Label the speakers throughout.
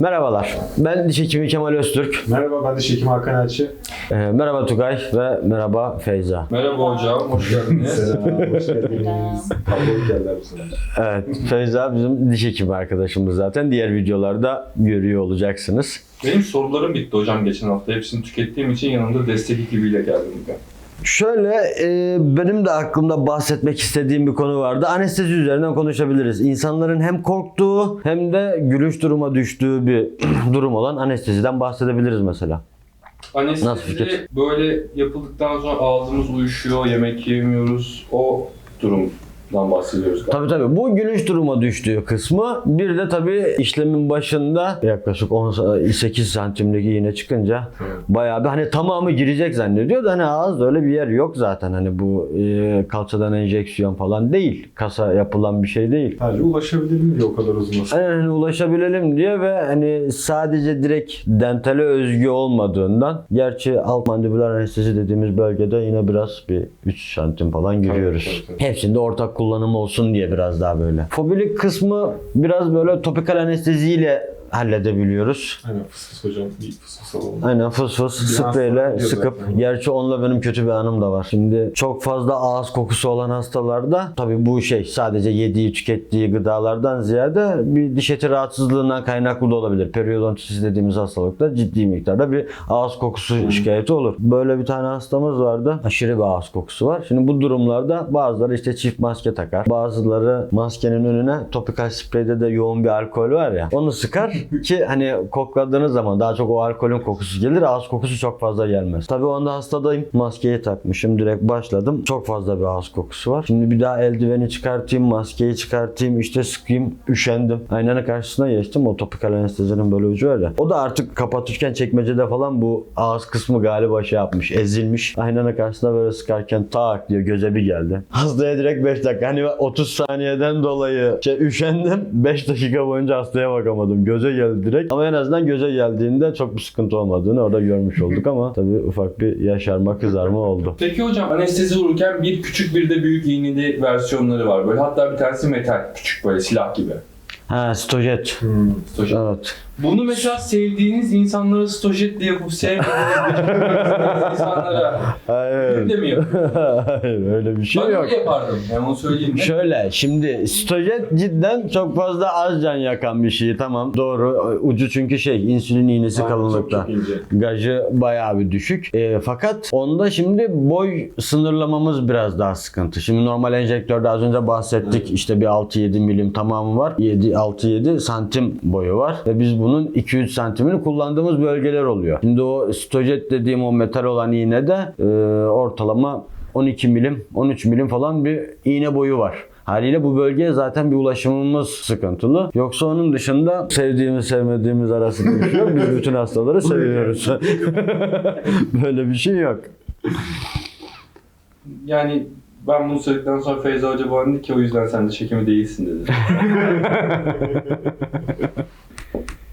Speaker 1: Merhabalar. Ben diş hekimi Kemal Öztürk.
Speaker 2: Merhaba ben diş hekimi Hakan Elçi.
Speaker 1: Ee, merhaba Tugay ve merhaba Feyza.
Speaker 3: Merhaba hocam, hoş geldiniz.
Speaker 2: Selam, hoş geldiniz. Kavgalı geldiler bu sefer.
Speaker 1: Evet, Feyza bizim diş hekimi arkadaşımız zaten. Diğer videolarda görüyor olacaksınız.
Speaker 3: Benim sorularım bitti hocam geçen hafta. Hepsini tükettiğim için yanımda destek ekibiyle geldim bugün.
Speaker 1: Şöyle e, benim de aklımda bahsetmek istediğim bir konu vardı. Anestezi üzerinden konuşabiliriz. İnsanların hem korktuğu hem de gülünç duruma düştüğü bir durum olan anesteziden bahsedebiliriz mesela. Nasıl
Speaker 3: Anestezi
Speaker 1: fikir?
Speaker 3: böyle yapıldıktan sonra ağzımız uyuşuyor, yemek yemiyoruz. O bahsediyoruz galiba.
Speaker 1: Tabii tabii bu gülünç duruma düştüğü kısmı. Bir de tabii işlemin başında yaklaşık 18 santimlik iğne çıkınca bayağı bir hani tamamı girecek zannediyor da hani ağızda öyle bir yer yok zaten. Hani bu e, kalçadan enjeksiyon falan değil. Kasa yapılan bir şey değil.
Speaker 2: Sadece ulaşabilelim diye o kadar uzun
Speaker 1: Hani hani ulaşabilelim diye ve hani sadece direkt dentale özgü olmadığından gerçi alt mandibüler anestezi dediğimiz bölgede yine biraz bir 3 santim falan giriyoruz.
Speaker 2: tabii, tabii.
Speaker 1: Hepsinde ortak kullanım olsun diye biraz daha böyle. Fobilik kısmı biraz böyle topikal anesteziyle halledebiliyoruz.
Speaker 2: Aynen fıs fıs hocam. Bir fıs fıs alalım.
Speaker 1: Aynen fıs fıs
Speaker 2: Bir
Speaker 1: spreyle sıkıp
Speaker 2: zaten.
Speaker 1: gerçi onunla benim kötü bir anım da var. Şimdi çok fazla ağız kokusu olan hastalarda tabii bu şey sadece yediği tükettiği gıdalardan ziyade bir diş eti rahatsızlığından kaynaklı da olabilir. Periodontitis dediğimiz hastalıkta ciddi miktarda bir ağız kokusu şikayeti olur. Böyle bir tane hastamız vardı. Aşırı bir ağız kokusu var. Şimdi bu durumlarda bazıları işte çift maske takar. Bazıları maskenin önüne topikal spreyde de yoğun bir alkol var ya. Onu sıkar ki hani kokladığınız zaman daha çok o alkolün kokusu gelir. Ağız kokusu çok fazla gelmez. Tabii o anda hastadayım. Maskeyi takmışım. Direkt başladım. Çok fazla bir ağız kokusu var. Şimdi bir daha eldiveni çıkartayım, maskeyi çıkartayım, işte sıkayım. Üşendim. Aynanın karşısına geçtim. O topikal anestezinin böyle ucu ya. O da artık kapatırken çekmecede falan bu ağız kısmı galiba şey yapmış. Ezilmiş. Aynanın karşısına böyle sıkarken tak diyor göze bir geldi. Hastaya direkt 5 dakika. Hani 30 saniyeden dolayı şey, üşendim. 5 dakika boyunca hastaya bakamadım. Göze geldi direkt. Ama en azından göze geldiğinde çok bir sıkıntı olmadığını orada görmüş olduk ama tabii ufak bir yaşarma kızarma oldu.
Speaker 3: Peki hocam anestezi vururken bir küçük bir de büyük iğneli versiyonları var. Böyle hatta bir tanesi metal, küçük böyle silah gibi.
Speaker 1: Ha stojet.
Speaker 2: Hmm.
Speaker 3: Stojet.
Speaker 1: Evet.
Speaker 3: Bunu mesela sevdiğiniz insanlara stojet diye yapıp sevmediğiniz insanlara
Speaker 1: Hayır.
Speaker 3: de mi yapıyorsunuz?
Speaker 1: Hayır öyle bir şey
Speaker 3: Ben
Speaker 1: yok.
Speaker 3: öyle yapardım. Yani onu söyleyeyim. de.
Speaker 1: Şöyle şimdi stojet cidden çok fazla az can yakan bir şey tamam doğru ucu çünkü şey insülin iğnesi
Speaker 2: Aynen,
Speaker 1: kalınlıkta.
Speaker 2: Çok, ince.
Speaker 1: Gajı bayağı bir düşük. E, fakat onda şimdi boy sınırlamamız biraz daha sıkıntı. Şimdi normal enjektörde az önce bahsettik. işte bir 6-7 milim tamamı var. 7 6-7 santim boyu var. Ve biz bunun 2-3 santimini kullandığımız bölgeler oluyor. Şimdi o stojet dediğim o metal olan iğnede e, ortalama 12 milim, 13 milim falan bir iğne boyu var. Haliyle bu bölgeye zaten bir ulaşımımız sıkıntılı. Yoksa onun dışında sevdiğimiz sevmediğimiz arasında bir şey yok. Biz bütün hastaları seviyoruz. Böyle bir şey yok.
Speaker 3: Yani ben bunu söyledikten sonra Feyza Hoca bana dedi ki o yüzden sen de çekimi değilsin dedi.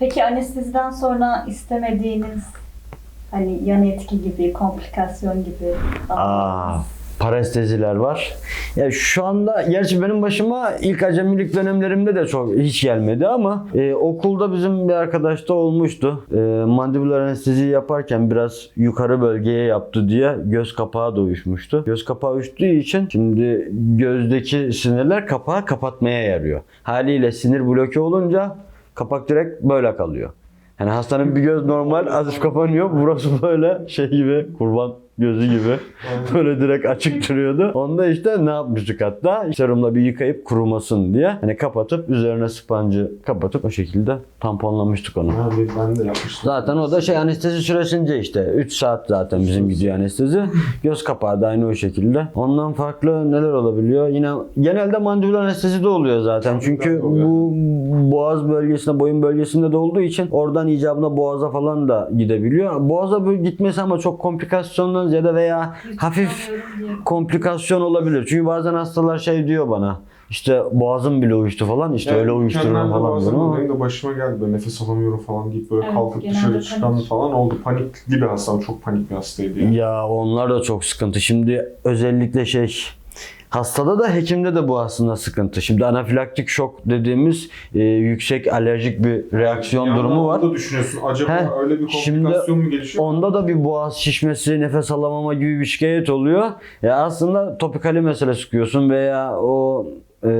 Speaker 4: Peki anesteziden sonra istemediğiniz hani yan etki gibi, komplikasyon gibi
Speaker 1: Aa, paresteziler var. Ya şu anda gerçi benim başıma ilk acemilik dönemlerimde de çok hiç gelmedi ama e, okulda bizim bir arkadaşta olmuştu. E, mandibüler anestezi yaparken biraz yukarı bölgeye yaptı diye göz kapağı da uyuşmuştu. Göz kapağı uyuştuğu için şimdi gözdeki sinirler kapağı kapatmaya yarıyor. Haliyle sinir bloke olunca kapak direkt böyle kalıyor. Yani hastanın bir göz normal azıcık kapanıyor. Burası böyle şey gibi kurban gözü gibi. Böyle direkt açık duruyordu. Onda işte ne yapmıştık hatta? Serumla bir yıkayıp kurumasın diye. Hani kapatıp üzerine spancı kapatıp o şekilde tamponlamıştık onu.
Speaker 2: Ha, bir- ben de yapmıştım.
Speaker 1: Zaten o da şey anestezi süresince işte 3 saat zaten bizim gidiyor anestezi. Göz kapağı da aynı o şekilde. Ondan farklı neler olabiliyor? Yine genelde mandibüler anestezi de oluyor zaten. Çünkü bu boğaz bölgesinde, boyun bölgesinde de olduğu için oradan icabına boğaza falan da gidebiliyor. Boğaza böyle gitmesi ama çok komplikasyondan ziyade veya hafif komplikasyon olabilir. Çünkü bazen hastalar şey diyor bana. İşte boğazım bile uyuştu falan. İşte öyle
Speaker 2: de
Speaker 1: falan.
Speaker 2: bazen
Speaker 1: diyorum ama-
Speaker 2: Benim de başıma geldi böyle nefes alamıyorum falan deyip böyle
Speaker 4: Evet,
Speaker 2: kalkıp
Speaker 4: genelde
Speaker 2: dışarı
Speaker 4: panik.
Speaker 2: çıkan falan oldu. Panikli bir hastam. Çok panik bir hastaydı yani.
Speaker 1: Ya onlar da çok sıkıntı. Şimdi özellikle şey Hastada da hekimde de bu aslında sıkıntı. Şimdi anafilaktik şok dediğimiz e, yüksek alerjik bir reaksiyon
Speaker 2: yandan
Speaker 1: durumu var.
Speaker 2: onu da düşünüyorsun. Acaba
Speaker 1: He,
Speaker 2: öyle bir
Speaker 1: şimdi
Speaker 2: komplikasyon mu gelişiyor?
Speaker 1: Onda da bir boğaz şişmesi, nefes alamama gibi bir şikayet oluyor. Ya aslında topikali mesele sıkıyorsun veya o e,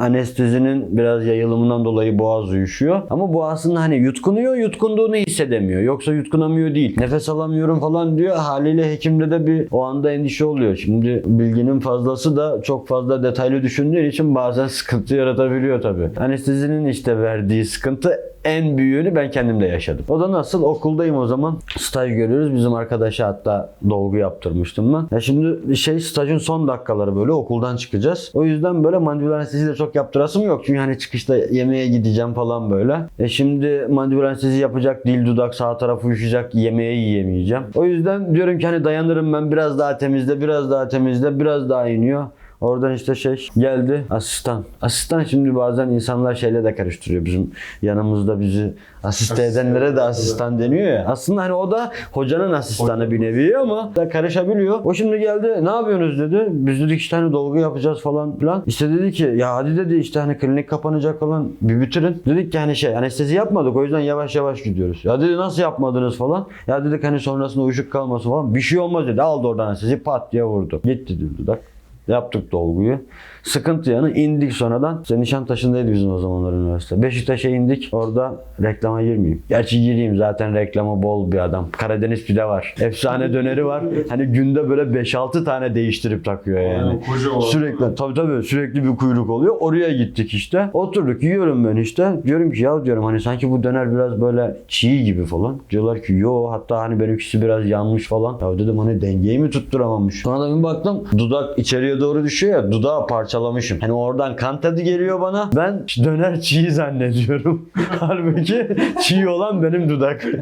Speaker 1: anestezinin biraz yayılımından dolayı boğaz uyuşuyor. Ama bu aslında hani yutkunuyor, yutkunduğunu hissedemiyor. Yoksa yutkunamıyor değil. Nefes alamıyorum falan diyor. Haliyle hekimde de bir o anda endişe oluyor. Şimdi bilginin fazlası da çok fazla detaylı düşündüğün için bazen sıkıntı yaratabiliyor tabii. Anestezinin işte verdiği sıkıntı en büyüğünü ben kendimde yaşadım. O da nasıl? Okuldayım o zaman. Staj görüyoruz. Bizim arkadaşa hatta dolgu yaptırmıştım ben. Ya şimdi şey stajın son dakikaları böyle okuldan çıkacağız. O yüzden böyle mandibül anestezi de çok yaptırasım yok. Çünkü hani çıkışta yemeğe gideceğim falan böyle. E şimdi mandibül anestezi yapacak, dil dudak sağ taraf uyuşacak, yemeği yiyemeyeceğim. O yüzden diyorum ki hani dayanırım ben biraz daha temizle, biraz daha temizle, biraz daha iniyor. Oradan işte şey geldi asistan. Asistan şimdi bazen insanlar şeyle de karıştırıyor. Bizim yanımızda bizi asiste
Speaker 2: Asistan
Speaker 1: edenlere de asistan deniyor ya. Aslında hani o da hocanın asistanı bir nevi ama da karışabiliyor. O şimdi geldi ne yapıyorsunuz dedi. Biz dedik işte hani dolgu yapacağız falan filan. İşte dedi ki ya hadi dedi işte hani klinik kapanacak falan bir bitirin. Dedik ki hani şey anestezi yapmadık o yüzden yavaş yavaş gidiyoruz. Ya dedi nasıl yapmadınız falan. Ya dedik hani sonrasında uyuşuk kalması falan. Bir şey olmaz dedi. Aldı oradan anestezi pat diye vurdu. Gitti dedi dudak. Yaptık dolguyu. Sıkıntı yanı indik sonradan. İşte Nişantaşı'ndaydı bizim o zamanlar üniversite. Beşiktaş'a indik. Orada reklama girmeyeyim. Gerçi gireyim zaten reklama bol bir adam. Karadeniz pide var. Efsane döneri var. Hani günde böyle 5-6 tane değiştirip takıyor yani.
Speaker 2: Koca.
Speaker 1: Sürekli tabii tabii sürekli bir kuyruk oluyor. Oraya gittik işte. Oturduk yiyorum ben işte. Diyorum ki ya diyorum hani sanki bu döner biraz böyle çiğ gibi falan. Diyorlar ki yo hatta hani benimkisi biraz yanmış falan. Ya dedim hani dengeyi mi tutturamamış. Sonra da bir baktım dudak içeriye doğru düşüyor ya dudağı parçalamışım. Hani oradan kan tadı geliyor bana. Ben döner çiğ zannediyorum. Halbuki çiğ olan benim dudak.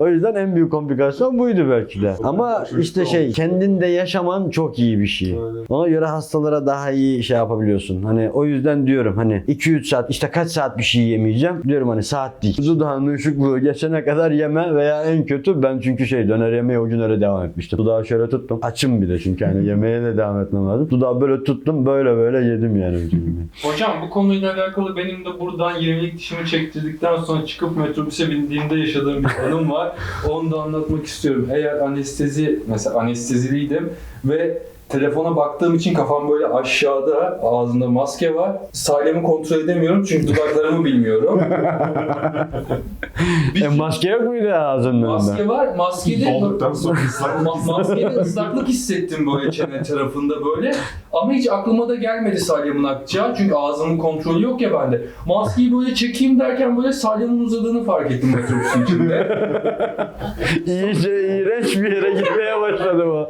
Speaker 1: O yüzden en büyük komplikasyon buydu belki de. Ama işte şey kendinde yaşaman çok iyi bir şey. Ona göre hastalara daha iyi şey yapabiliyorsun. Hani o yüzden diyorum hani 2-3 saat işte kaç saat bir şey yemeyeceğim. Diyorum hani saat değil. Dudağın uyuşukluğu geçene kadar yeme veya en kötü ben çünkü şey döner yemeye o gün öyle devam etmiştim. Dudağı şöyle tuttum. Açım bir de çünkü hani yemeğe de devam etmem lazım. Dudağı böyle tuttum böyle böyle yedim yani yemeği.
Speaker 3: Hocam bu konuyla alakalı benim de buradan 20'lik dişimi çektirdikten sonra çıkıp metrobüse bindiğimde yaşadığım bir anım var. Onu da anlatmak istiyorum. Eğer anestezi, mesela anesteziliydim ve telefona baktığım için kafam böyle aşağıda, ağzımda maske var. Salyamı kontrol edemiyorum çünkü dudaklarımı bilmiyorum.
Speaker 1: E maske yok muydu ağzının
Speaker 3: Maske
Speaker 1: önünde?
Speaker 3: var, maskede
Speaker 2: Olduktan sonra ıslak
Speaker 3: Ma- maskede ıslaklık hissettim böyle çene tarafında böyle. Ama hiç aklıma da gelmedi salyamın akacağı. Çünkü ağzımın kontrolü yok ya bende. Maskeyi böyle çekeyim derken böyle salyamın uzadığını fark ettim metrobüsün içinde.
Speaker 1: İyice iğrenç bir yere gitmeye başladı bu.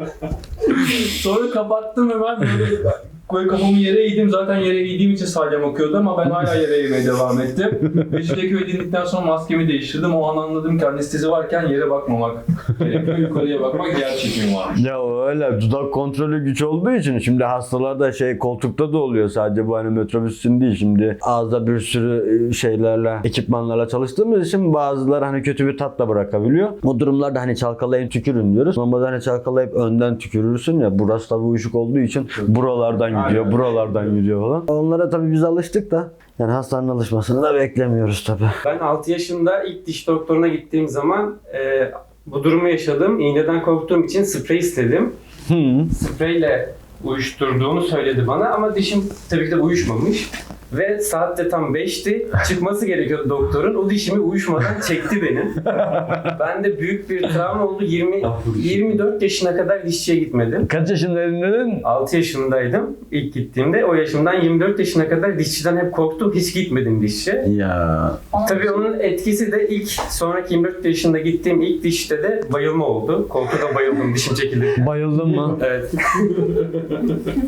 Speaker 3: Sonra kapattım hemen böyle Böyle kafamı yere eğdim. Zaten yere eğdiğim için salyam akıyordu ama ben hala yere eğmeye devam ettim. Mecidiyeköy'e indikten sonra maskemi değiştirdim. O an anladım ki anestezi varken yere bakmamak gerekiyor. Yukarıya bakmak yer çekimi var.
Speaker 1: Ya öyle dudak kontrolü güç olduğu için şimdi hastalarda şey koltukta da oluyor sadece bu hani metrobüs için değil şimdi ağızda bir sürü e, şeylerle ekipmanlarla çalıştığımız için bazıları hani kötü bir tat da bırakabiliyor. O durumlarda hani çalkalayın tükürün diyoruz. Normalde hani çalkalayıp önden tükürürsün ya burası tabii uyuşuk olduğu için buralardan gidiyor buralardan gidiyor falan. Onlara tabii biz alıştık da yani hastanın alışmasını da beklemiyoruz tabii.
Speaker 5: Ben 6 yaşında ilk diş doktoruna gittiğim zaman e, bu durumu yaşadım. İğneden korktuğum için sprey istedim.
Speaker 1: Hı.
Speaker 5: Spreyle uyuşturduğunu söyledi bana ama dişim tabii ki de uyuşmamış. Ve saat de tam 5'ti. Çıkması gerekiyordu doktorun. O dişimi uyuşmadan çekti benim. ben de büyük bir travma oldu. 20 24 yaşına kadar dişçiye gitmedim.
Speaker 1: Kaç yaşındaydın dedin?
Speaker 5: 6 yaşındaydım ilk gittiğimde. O yaşımdan 24 yaşına kadar dişçiden hep korktum. Hiç gitmedim dişçiye.
Speaker 1: Ya
Speaker 5: Tabii onun etkisi de ilk sonraki 24 yaşında gittiğim ilk dişte de bayılma oldu. Koltuğa bayıldım dişim çekildi.
Speaker 1: bayıldın mı?
Speaker 5: Evet.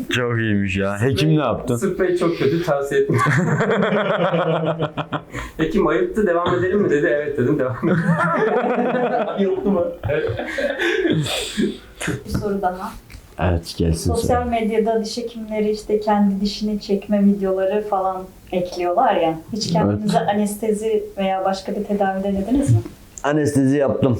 Speaker 1: Çok iyiymiş ya. Hekim ne yaptı?
Speaker 5: Sprey çok kötü tavsiye etmiyorum. Hekim ayıptı devam edelim mi dedi. Evet dedim devam edelim.
Speaker 3: Ayıldı mı?
Speaker 4: Bir soru daha.
Speaker 1: Evet gelsin sonra.
Speaker 4: Sosyal medyada diş hekimleri işte kendi dişini çekme videoları falan ekliyorlar ya. Hiç kendinize anestezi veya başka bir tedavi denediniz mi?
Speaker 1: Anestezi yaptım.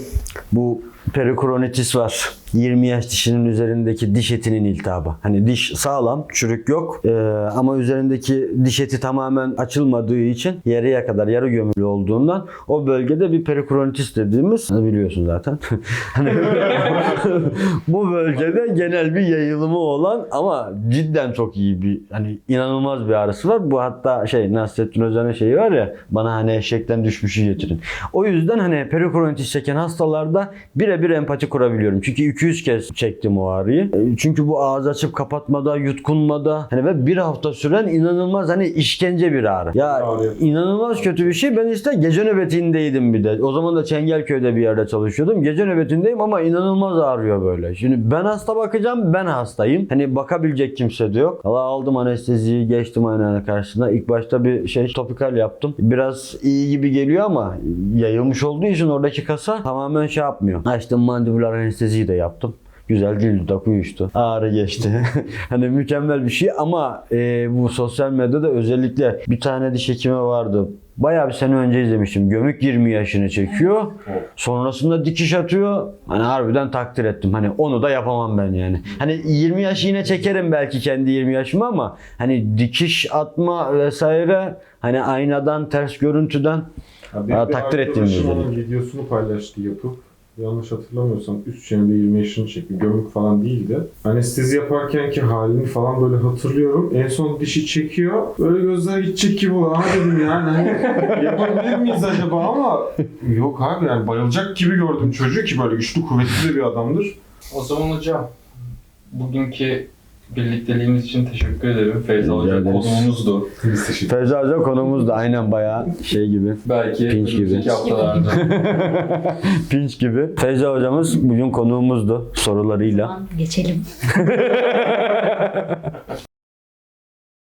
Speaker 1: Bu perikronitis var. 20 yaş dişinin üzerindeki diş etinin iltihabı. Hani diş sağlam, çürük yok Ee, ama üzerindeki diş eti tamamen açılmadığı için yarıya kadar yarı gömülü olduğundan o bölgede bir perikronitis dediğimiz hani biliyorsun zaten. Hani bu bölgede genel bir yayılımı olan ama cidden çok iyi bir hani inanılmaz bir ağrısı var. Bu hatta şey Nasrettin Hoca'nın şeyi var ya bana hani eşekten düşmüşü getirin. O yüzden hani perikronitis çeken hastalarda birebir empati kurabiliyorum. Çünkü 200 kez çektim o ağrıyı. E, Çünkü bu ağız açıp kapatmada, yutkunmada hani ve bir hafta süren inanılmaz hani işkence bir ağrı. Ya
Speaker 2: Ağrı.
Speaker 1: inanılmaz kötü bir şey. Ben işte gece nöbetindeydim bir de. O zaman da Çengelköy'de bir yerde çalışıyordum. Gece nöbetindeyim ama inanılmaz ağrıyor böyle. Şimdi ben hasta bakacağım, ben hastayım. Hani bakabilecek kimse de yok. Allah aldım anesteziyi, geçtim aynanın karşısına. İlk başta bir şey topikal yaptım. Biraz iyi gibi geliyor ama yayılmış olduğu için oradaki kasa tamamen şey yapmıyor. Açtım mandibular anesteziyi de yaptım. Güzel dil dudak uyuştu. Ağrı geçti. hani mükemmel bir şey ama e, bu sosyal medyada özellikle bir tane diş hekimi vardı. Bayağı bir sene önce izlemiştim. Gömük 20 yaşını çekiyor. Sonrasında dikiş atıyor. Hani harbiden takdir ettim. Hani onu da yapamam ben yani. Hani 20 yaş yine çekerim belki kendi 20 yaşımı ama hani dikiş atma vesaire hani aynadan ters görüntüden Aa, takdir ettiğim
Speaker 2: arkadaşım
Speaker 1: bir
Speaker 2: onun videosunu paylaştı yapıp yanlış hatırlamıyorsam üst çenede 20 yaşını çekti. Gömük falan değildi. Anestezi yaparken ki halini falan böyle hatırlıyorum. En son dişi çekiyor. Böyle gözler gidecek gibi oluyor. Ha dedim yani hani yapabilir miyiz acaba ama yok abi yani bayılacak gibi gördüm çocuğu ki böyle güçlü kuvvetli de bir adamdır.
Speaker 3: O zaman hocam bugünkü birlikteliğimiz için teşekkür ederim. Feyza
Speaker 1: Rica
Speaker 3: Hoca
Speaker 1: ederiz.
Speaker 3: konuğumuzdu.
Speaker 2: Biz teşekkür
Speaker 1: Fevzi Hoca konumuz da aynen bayağı şey gibi.
Speaker 3: Belki
Speaker 1: Pinç gibi.
Speaker 3: önümüzdeki haftalarda.
Speaker 1: Pinç gibi. Feyza hocamız bugün konuğumuzdu sorularıyla.
Speaker 4: Tamam, geçelim.